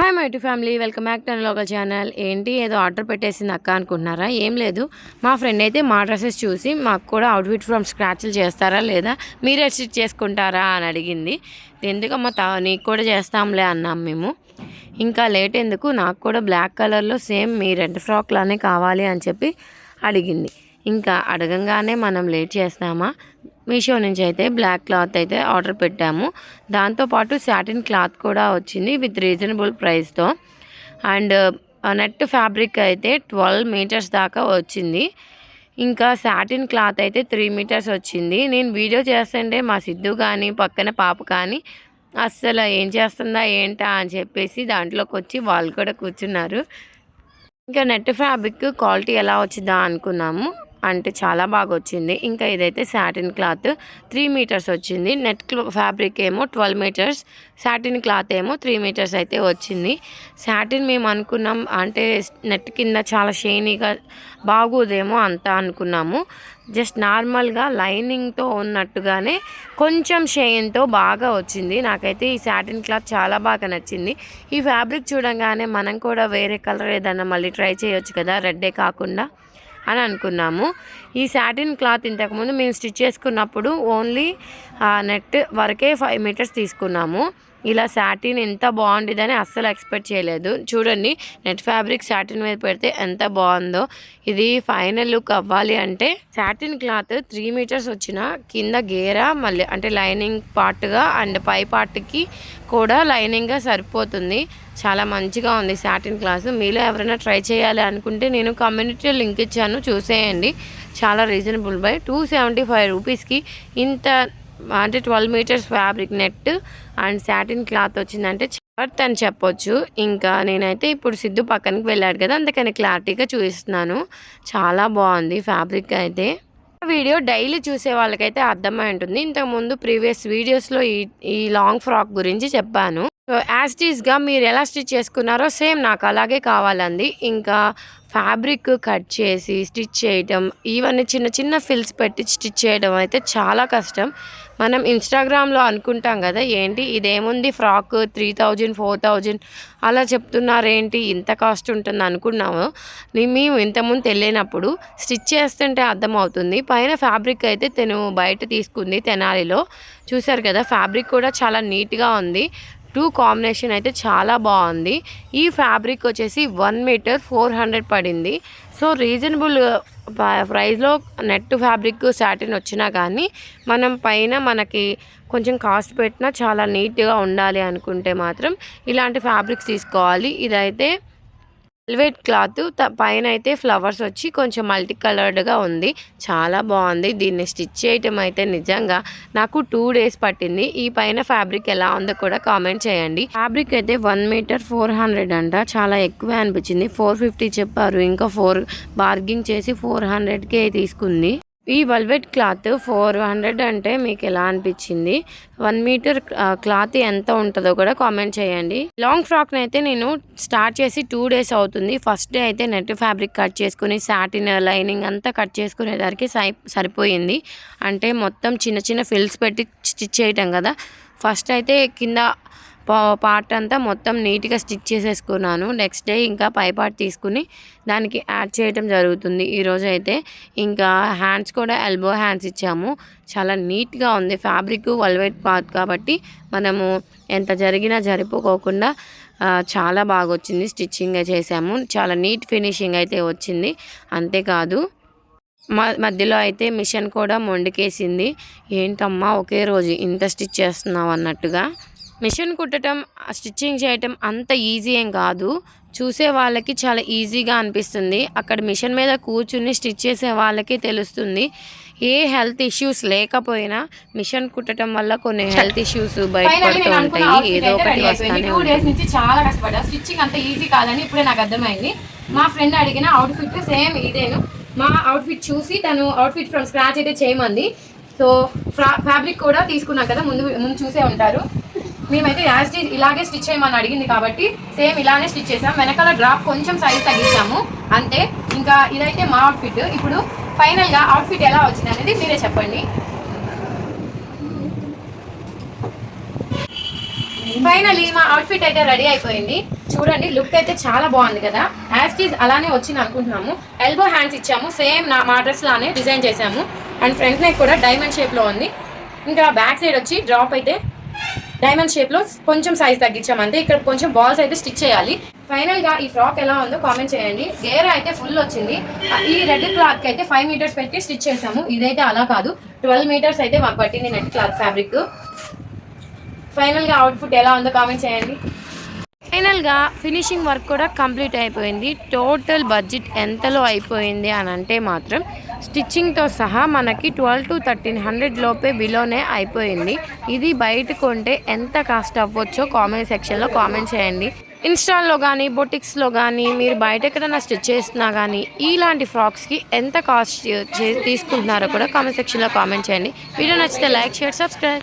Hi my two family welcome back to local channel ఏంటి? ఏదో order పెట్టేసింది అక్క అనుకుంటున్నారా? ఏం లేదు. మా ఫ్రెండ్ అయితే మా డ్రెస్సెస్ చూసి మాకు కూడా అవుట్ఫిట్ ఫ్రమ్ స్క్రాచ్లు చేస్తారా లేదా? మీరే స్టిచ్ చేసుకుంటారా అని అడిగింది. ఎందుకమ్మా తా నీకు కూడా చేస్తాంలే అన్నాం మేము. ఇంకా లేట్ ఎందుకు? నాకు కూడా బ్లాక్ కలర్లో సేమ్ మీ రెడ్ ఫ్రాక్లానే కావాలి అని చెప్పి అడిగింది. ఇంకా అడగంగానే మనం లేట్ చేస్తామా? మీషో నుంచి అయితే బ్లాక్ క్లాత్ అయితే ఆర్డర్ పెట్టాము. దాంతోపాటు సాటిన్ క్లాత్ కూడా వచ్చింది విత్ రీజనబుల్ ప్రైస్తో అండ్ నెట్ ఫ్యాబ్రిక్ అయితే ట్వెల్వ్ మీటర్స్ దాకా వచ్చింది. ఇంకా సాటిన్ క్లాత్ అయితే త్రీ మీటర్స్ వచ్చింది. నేను వీడియో చేస్తుంటే మా సిద్ధు కానీ పక్కన పాప కానీ అస్సలు ఏం చేస్తుందా ఏంటా? అని చెప్పేసి దాంట్లోకి వచ్చి వాళ్ళు కూడా కూర్చున్నారు. ఇంకా నెట్ ఫ్యాబ్రిక్ క్వాలిటీ ఎలా వచ్చిందా అనుకున్నాము. అంటే చాలా బాగా వచ్చింది ఇంకా ఇదైతే శాటిన్ క్లాత్ త్రీ మీటర్స్ వచ్చింది. నెట్ ఫ్యాబ్రిక్ ఏమో ట్వెల్వ్ మీటర్స్ శాటిన్ క్లాత్ ఏమో త్రీ మీటర్స్ అయితే వచ్చింది. శాటిన్ మేము అనుకున్నాం అంటే నెట్ కింద చాలా షేనీగా బాగోదేమో అంత అనుకున్నాము. జస్ట్ నార్మల్గా లైనింగ్తో ఉన్నట్టుగానే కొంచెం షైన్తో బాగా వచ్చింది. నాకైతే ఈ శాటిన్ క్లాత్ చాలా బాగా నచ్చింది. ఈ ఫ్యాబ్రిక్ చూడంగానే మనం కూడా వేరే కలర్ ఏదన్నా మళ్ళీ ట్రై చేయొచ్చు కదా రెడ్డే కాకుండా. అని అనుకున్నాము. ఈ శాటిన్ క్లాత్ ఇంతకుముందు మేము స్టిచ్ చేసుకున్నప్పుడు ఓన్లీ నెట్ వరకే ఫైవ్ మీటర్స్ తీసుకున్నాము. ఇలా సాటిన్ ఎంత బాగుండేదని అస్సలు ఎక్స్పెక్ట్ చేయలేదు. చూడండి నెట్ ఫ్యాబ్రిక్ సాటిన్ మీద పెడితే ఎంత బాగుందో. ఇది ఫైనల్ లుక్ అవ్వాలి అంటే సాటిన్ క్లాత్ త్రీ మీటర్స్ వచ్చిన కింద గేరా మళ్ళీ అంటే లైనింగ్ పార్ట్గా అండ్ పై పార్ట్కి కూడా లైనింగ్గా సరిపోతుంది. చాలా మంచిగా ఉంది సాటిన్ క్లాస్ మీలో ఎవరైనా ట్రై చేయాలి అనుకుంటే నేను కమ్యూనిటీ లింక్ ఇచ్చాను చూసేయండి. చాలా reasonable by two seventy five రూపీస్కి ఇంత అంటే twelve metres fabric net and satin cloth వచ్చిందంటే వర్త్ అని చెప్పొచ్చు. ఇంకా నేనైతే ఇప్పుడు సిద్ధు పక్కనకి వెళ్ళాడు కదా అందుకని క్లారిటీగా చూపిస్తున్నాను. చాలా బాగుంది ఫ్యాబ్రిక్ అయితే. వీడియో డైలీ చూసే వాళ్ళకైతే అర్థమై ఉంటుంది. ఇంతకుముందు ప్రీవియస్ వీడియోస్లో ఈ ఈ లాంగ్ ఫ్రాక్ గురించి చెప్పాను. సో యాస్టీస్గా మీరు ఎలా స్టిచ్ చేసుకున్నారో సేమ్ నాకు అలాగే కావాలండి ఇంకా ఫ్యాబ్రిక్ కట్ చేసి స్టిచ్ చేయటం ఇవన్నీ చిన్న చిన్న ఫిల్స్ పెట్టి స్టిచ్ చేయడం అయితే చాలా కష్టం. మనం ఇన్స్టాగ్రామ్లో అనుకుంటాం కదా ఏంటి ఇదేముంది frock three thousand four thousand అలా చెప్తున్నారేంటి? ఇంత కాస్ట్ ఉంటుంది అనుకున్నాము. మేము ఇంతకుముందు తెలియనప్పుడు స్టిచ్ చేస్తుంటే అర్థమవుతుంది. పైన ఫ్యాబ్రిక్ అయితే తను బయట తీసుకుంది తెనాలిలో. చూసారు కదా ఫ్యాబ్రిక్ కూడా చాలా నీట్గా ఉంది. టూ కాంబినేషన్ అయితే చాలా బాగుంది. ఈ ఫ్యాబ్రిక్ వచ్చేసి వన్ మీటర్ ఫోర్ హండ్రెడ్ పడింది. సో రీజనబుల్ ప్రైస్లో నెట్ ఫ్యాబ్రిక్ సాటిన్ వచ్చినా కానీ మనం పైన మనకి కొంచెం కాస్ట్ పెట్టినా చాలా నీట్గా ఉండాలి అనుకుంటే మాత్రం ఇలాంటి ఫ్యాబ్రిక్స్ తీసుకోవాలి. ఇదైతే వెల్వెట్ క్లాత్ పైన అయితే ఫ్లవర్స్ వచ్చి కొంచెం మల్టీ కలర్డ్గా ఉంది. చాలా బాగుంది. దీన్ని స్టిచ్ చేయటం అయితే నిజంగా నాకు టూ డేస్ పట్టింది. ఈ పైన ఫ్యాబ్రిక్ ఎలా ఉందో కూడా కామెంట్ చేయండి. ఫ్యాబ్రిక్ అయితే వన్ మీటర్ ఫోర్ హండ్రెడ్ అంట. చాలా ఎక్కువే అనిపించింది. ఫోర్ ఫిఫ్టీ చెప్పారు. ఇంకా ఫోర్ బార్గింగ్ చేసి ఫోర్ హండ్రెడ్కే తీసుకుంది. ఈ వల్వెట్ క్లాత్ ఫోర్ హండ్రెడ్ అంటే మీకు ఎలా అనిపించింది? వన్ మీటర్ క్లాత్ ఎంత ఉంటుందో కూడా కామెంట్ చేయండి. లాంగ్ ఫ్రాక్ని అయితే నేను స్టార్ట్ చేసి టూ డేస్ అవుతుంది. ఫస్ట్ డే అయితే నెట్ ఫ్యాబ్రిక్ కట్ చేసుకుని సాటిన్ లైనింగ్ అంతా కట్ చేసుకునేదానికి సరిపోయింది. అంటే మొత్తం చిన్న చిన్న ఫిల్స్ పెట్టి స్టిచ్ చేయటం కదా. ఫస్ట్ అయితే కింద పార్ట్ అంతా మొత్తం నీట్గా స్టిచ్ చేసేసుకున్నాను. నెక్స్ట్ డే ఇంకా పై పార్ట్ తీసుకుని దానికి యాడ్ చేయటం జరుగుతుంది. ఈరోజు అయితే ఇంకా హ్యాండ్స్ కూడా ఎల్బో హ్యాండ్స్ ఇచ్చాము. చాలా నీట్గా ఉంది. ఫ్యాబ్రిక్ వల్వెట్ క్లాత్ కాబట్టి మనము ఎంత జరిగినా జరిపోకోకుండా చాలా బాగా వచ్చింది స్టిచ్చింగ్ చేసాము. చాలా నీట్ ఫినిషింగ్ అయితే వచ్చింది. అంతేకాదు మధ్యలో అయితే మిషన్ కూడా మొండికేసింది. ఏంటమ్మా ఒకే రోజు ఇంత స్టిచ్ చేస్తున్నావు అన్నట్టుగా. మిషన్ కుట్టడం స్టిచ్చింగ్ చేయటం అంత ఈజీ ఏం కాదు. చూసే వాళ్ళకి చాలా ఈజీగా అనిపిస్తుంది. అక్కడ మిషన్ మీద కూర్చుని స్టిచ్ చేసే వాళ్ళకి తెలుస్తుంది. ఏ హెల్త్ ఇష్యూస్ లేకపోయినా మిషన్ కుట్టడం వల్ల కొన్ని హెల్త్ ఇష్యూస్ బయటపడుతూ ఉంటాయి ఏదో ఒకటి వస్తానే టూ డేస్ నుంచి చాలా కష్టపడ్డా స్టిచ్చింగ్ అంత ఈజీ కాదని ఇప్పుడే నాకు అర్థమైంది. మా ఫ్రెండ్ అడిగిన అవుట్ఫిట్ సేమ్ ఇదేను. మా అవుట్ఫిట్ చూసి తను అవుట్ఫిట్ ఫ్రమ్ స్క్రాచ్ అయితే చేయమంది. సో ఫ్యాబ్రిక్ కూడా తీసుకున్నాం కదా ముందు ముందు చూసే ఉంటారు. మేమైతే యాజ్ ఇలాగే స్టిచ్ చేయమని అడిగింది కాబట్టి సేమ్ ఇలానే స్టిచ్ చేసాం. వెనకాల డ్రాప్ కొంచెం సైజ్ తగ్గించాము. అంతే. ఇంకా ఇదైతే మా అవుట్ఫిట్ ఇప్పుడు ఫైనల్గా అవుట్ఫిట్ ఎలా వచ్చింది అనేది మీరే చెప్పండి. ఫైనలీ మా అవుట్ఫిట్ అయితే రెడీ అయిపోయింది. చూడండి లుక్ అయితే చాలా బాగుంది కదా. యాజ్ టీజ్ అలానే వచ్చింది అనుకుంటున్నాము. ఎల్బో హ్యాండ్స్ ఇచ్చాము. సేమ్ నా మా డ్రెస్ లానే డిజైన్ చేసాము. అండ్ ఫ్రంట్ నెక్ కూడా డైమండ్ షేప్లో ఉంది. ఇంకా బ్యాక్ సైడ్ వచ్చి డ్రాప్ అయితే డైమండ్ షేప్లో కొంచెం సైజ్ తగ్గించామంటే ఇక్కడ కొంచెం బాల్స్ అయితే స్టిచ్ చేయాలి. ఫైనల్గా ఈ ఫ్రాక్ ఎలా ఉందో కామెంట్ చేయండి. గేర్ అయితే ఫుల్ వచ్చింది. ఈ రెడ్ క్లాత్కి అయితే ఫైవ్ మీటర్స్ పెట్టి స్టిచ్ చేసాము ఇదైతే అలా కాదు. ట్వెల్వ్ మీటర్స్ అయితే మాకు పట్టింది నెట్ క్లాత్ ఫ్యాబ్రిక్ ఫైనల్గా అవుట్ఫుట్ ఎలా ఉందో కామెంట్ చేయండి. ఫైనల్గా ఫినిషింగ్ వర్క్ కూడా కంప్లీట్ అయిపోయింది. టోటల్ బడ్జెట్ ఎంతలో అయిపోయింది అని అంటే మాత్రం స్టిచ్చింగ్తో సహా మనకి ట్వెల్వ్ టు థర్టీన్ హండ్రెడ్ లోపే బిలోనే అయిపోయింది. ఇది బయట కొంటే ఎంత కాస్ట్ అవ్వచ్చో కామెంట్ సెక్షన్లో కామెంట్ చేయండి. ఇన్స్టాల్లో కానీ బొటిక్స్లో కానీ మీరు బయట ఎక్కడైనా స్టిచ్ చేస్తున్నా కానీ ఇలాంటి ఫ్రాక్స్కి ఎంత కాస్ట్ చే- తీసుకుంటున్నారో కూడా కామెంట్ సెక్షన్లో కామెంట్ చేయండి. వీడియో నచ్చితే లైక్ షేర్ సబ్స్క్రైబ్